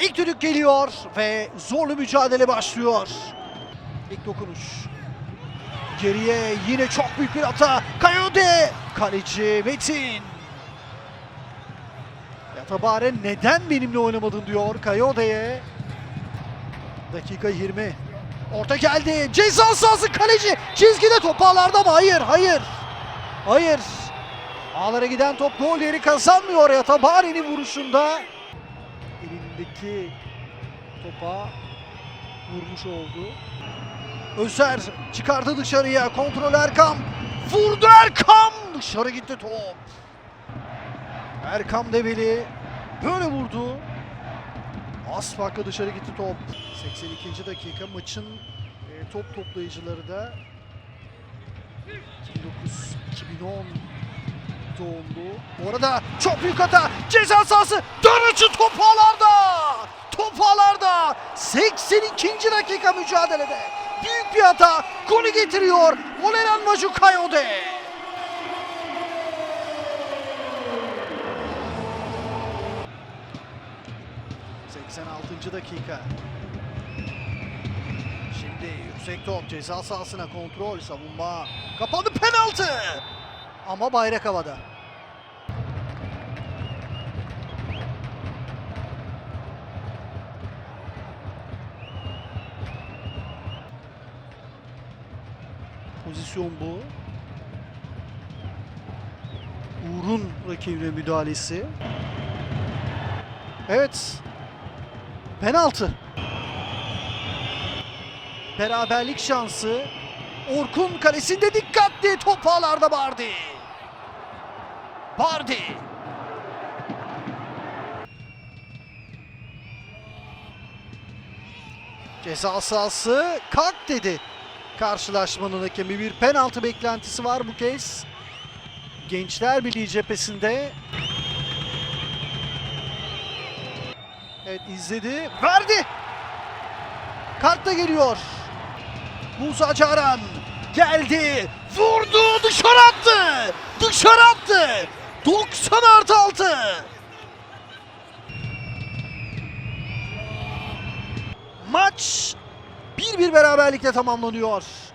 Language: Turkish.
top geliyor ve zorlu mücadele başlıyor. İlk dokunuş. Geriye yine çok büyük bir hata. Kayode. Kaleci Metin. Yatabare neden benimle oynamadın diyor Kayode'ye. Dakika 20. Orta geldi. Ceza sahası kaleci. Çizgide top ağlarda mı? Hayır, hayır. Hayır. Ağlara giden top gol yeri kazanmıyor Yatabare'nin vuruşunda. Elindeki topa vurmuş oldu. Özer çıkardı dışarıya. Kontrol Erkam. Vurdu Erkam. Dışarı gitti top. Erkam Develi böyle vurdu. Az farkla dışarı gitti top. 82. dakika maçın e, top toplayıcıları da 2009-2010 doğumlu. Bu arada çok büyük hata. Ceza sahası. Dönüşü top ağlarda. Top ağlarda. 82. dakika mücadelede. Büyük bir hata. Golü getiriyor. Oleran Majukayode. ...86. dakika. Şimdi yüksek top ceza sahasına kontrol savunma. Kapandı penaltı. Ama bayrak havada. Pozisyon bu. Uğur'un rakibine müdahalesi. Evet. Penaltı. Beraberlik şansı. Orkun kalesinde dikkatli top ağlarda Bardi. Bardi. Ceza sahası kalk dedi. Karşılaşmanın hakemi bir penaltı beklentisi var bu kez. Gençler Birliği cephesinde. Evet izledi. Verdi. Kart da geliyor. Musa Caran geldi. Vurdu. Dışarı attı. Dışarı attı. 90 artı 6. Maç bir beraberlikle tamamlanıyor.